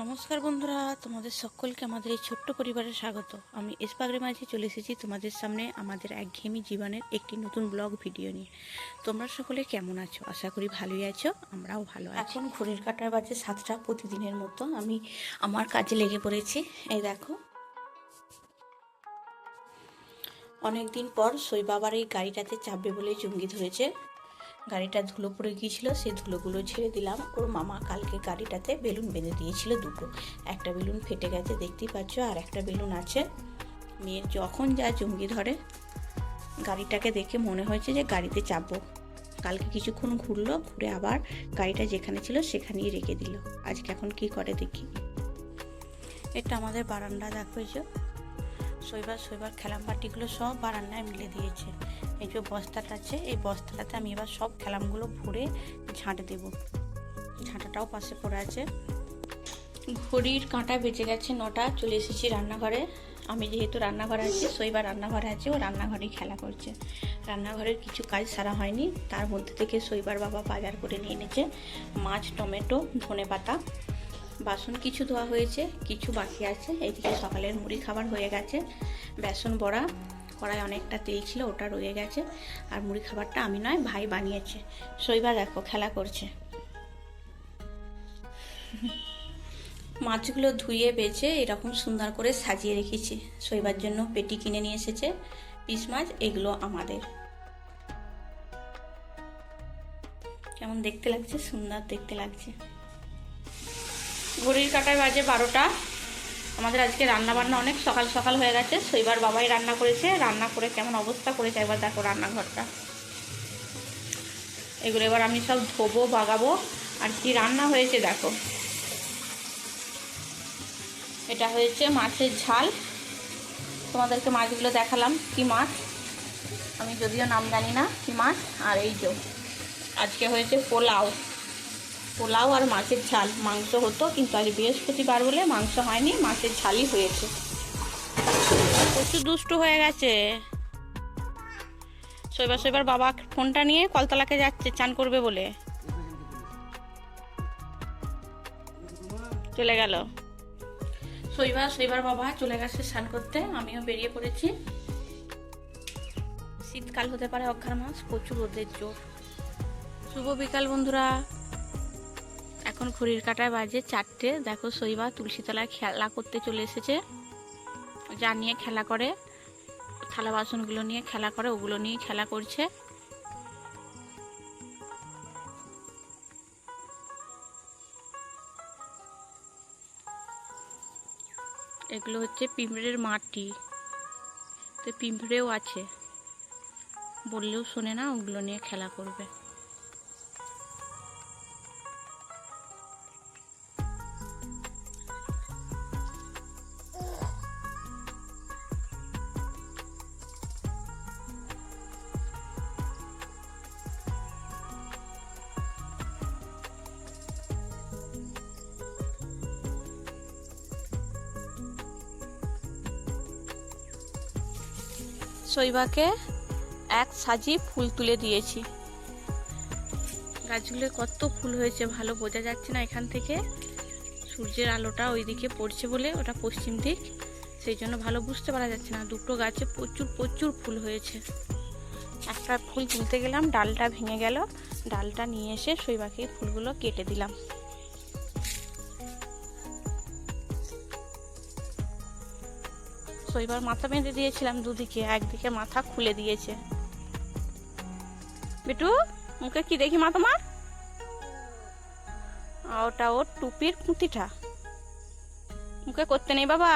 নমস্কার বন্ধুরা, তোমাদের সকলকে আমাদের এই ছোট্ট পরিবারে স্বাগত। আমি এসপাগরে মাঝে চলে এসেছি তোমাদের সামনে আমাদের একঘেয়েমি জীবনের একটি নতুন ব্লগ ভিডিও নিয়ে। তোমরা সকলে কেমন আছো? আশা করি ভালোই আছো, আমরাও ভালো আছি। এখন ঘড়ির কাটার বাজে সাতটা প্রতিদিনের মতো আমি আমার কাজে লেগে পড়েছি। এই দেখো। অনেকদিন পর সই বাবার এই গাড়িটাতে চাপবে বলে জঙ্গি ধরেছে। গাড়িটা ধুলো পড়ে গিয়েছিল সেই ধুলোগুলো ছেড়ে দিলাম। ওর মামা কালকে গাড়িটাতে বেলুন বেঁধে দিয়েছিল দুটো। একটা বেলুন ফেটে গেছে, দেখতেই পাচ্ছ, আর একটা বেলুন আছে। মেয়ের যখন যা জঙ্গি ধরে, গাড়িটাকে দেখে মনে হয়েছে যে গাড়িতে চাপবো। কালকে কিছুক্ষণ ঘুরলো, ঘুরে আবার গাড়িটা যেখানে ছিল সেখানেই রেখে দিল। আজকে এখন কি করে দেখি। এটা আমাদের বারান্দা দেখো শৈবার শৈবার খেলাম পাটিগুলো সব বারান্দায় মিলে দিয়েছে। এই যে বস্তাটা আছে, এই বস্তাটাতে আমি এবার সব খেলামগুলো ভরে ঝাঁট দেব। ঝাঁটাটাও পাশে পড়ে আছে। ঘড়ির কাঁটা বেঁচে গেছে নটা, চলে এসেছি রান্নাঘরে। আমি যেহেতু রান্নাঘরে আছি শৈবার রান্নাঘরে আছে, ও রান্নাঘরেই খেলা করছে। রান্নাঘরের কিছু কাজ সারা হয়নি, তার মধ্যে থেকে শৈবার বাবা বাজার করে নিয়ে এনেছে মাছ, টমেটো ধনে পাতা বাসন কিছু ধোয়া হয়েছে, কিছু বাকি আছে। এইদিকে সকালের মুড়ি খাবার হয়ে গেছে। বেসন বড়া, কড়াই অনেকটা তেল ছিল, ওটা রয়ে গেছে। আর মুড়ি খাবারটা আমি নয়, ভাই বানিয়েছে। শৈবার দেখো, খেলা করছে। মাছগুলো ধুয়ে, বেছে, এরকম সুন্দর করে সাজিয়ে রেখেছি। শৈবার জন্য পেটি কিনে নিয়ে এসেছে। পিস মাছ, এগুলো আমাদের। কেমন দেখতে লাগছে? সুন্দর দেখতে লাগছে। ঘড়ির কাটায় বাজে বারোটা। আমাদের আজকে রান্না বান্না অনেক সকাল সকাল হয়ে গেছে শৈবার বাবাই রান্না করেছে। রান্না করে কেমন অবস্থা করেছে একবার দেখো রান্নাঘরটা। এগুলো এবার আমি সব ধোবো, বাগাবো। আর কি রান্না হয়েছে দেখো। এটা হয়েছে মাছের ঝাল। তোমাদেরকে মাছগুলো দেখালাম, কি মাছ? আমি যদিও নাম জানি না, কি মাছ? আর এই যে, আজকে হয়েছে পোলাও। পোলাও আর মাছের ঝাল। মাংস হতো, কিন্তু আজ বৃহস্পতিবার বলে মাংস হয়নি, মাছের ঝালই হয়েছে। প্রচুর দুষ্টু হয়ে গেছে। শৈবার শৈবার বাবা ফোনটা নিয়ে কলতলাকে যাচ্ছে, চান করবে বলে। চলে গেল। শৈবার শৈবার বাবা চলে গেছে স্নান করতে, আমিও বেরিয়ে পড়েছি। শীতকাল হতে পারে অক্ষার মাস, প্রচুর রোদের জোর। শুভ বিকাল বন্ধুরা। এখন ঘড়ির কাটায় বাজে চারটে। দেখো শৈবা তুলসীতলায় খেলা করতে চলে এসেছে। যা নিয়ে খেলা করে, থালা বাসনগুলো নিয়ে খেলা করে, ওগুলো নিয়ে খেলা করছে। এগুলো হচ্ছে পিঁপড়ের মাটি। তো পিঁপড়েও আছে। বললেও শোনে না, ওগুলো নিয়ে খেলা করবে। শৈবাকে এক সাজি ফুল তুলে দিয়েছি। গাছগুলো কত ফুল হয়েছে ভালো বোঝা যাচ্ছে না এখান থেকে। সূর্যের আলোটা ওইদিকে পড়ছে বলে ওটা পশ্চিম দিক। সেই জন্য ভালো বুঝতে পারা যাচ্ছে না, দুটো গাছে প্রচুর প্রচুর ফুল হয়েছে। একটা ফুল তুলতে গেলাম, ডালটা ভেঙে গেল। ডালটা নিয়ে এসে শৈবাকে ফুলগুলো কেটে দিলাম। শৈবার মাথা বেঁধে দিয়েছিলাম দুদিকে, একদিকে মাথা খুলে দিয়েছে। বিটু, মুখে কি দেখি মা তোমার? ওটা ওর টুপির পুঁতিটা মুখে করতে নেই বাবা।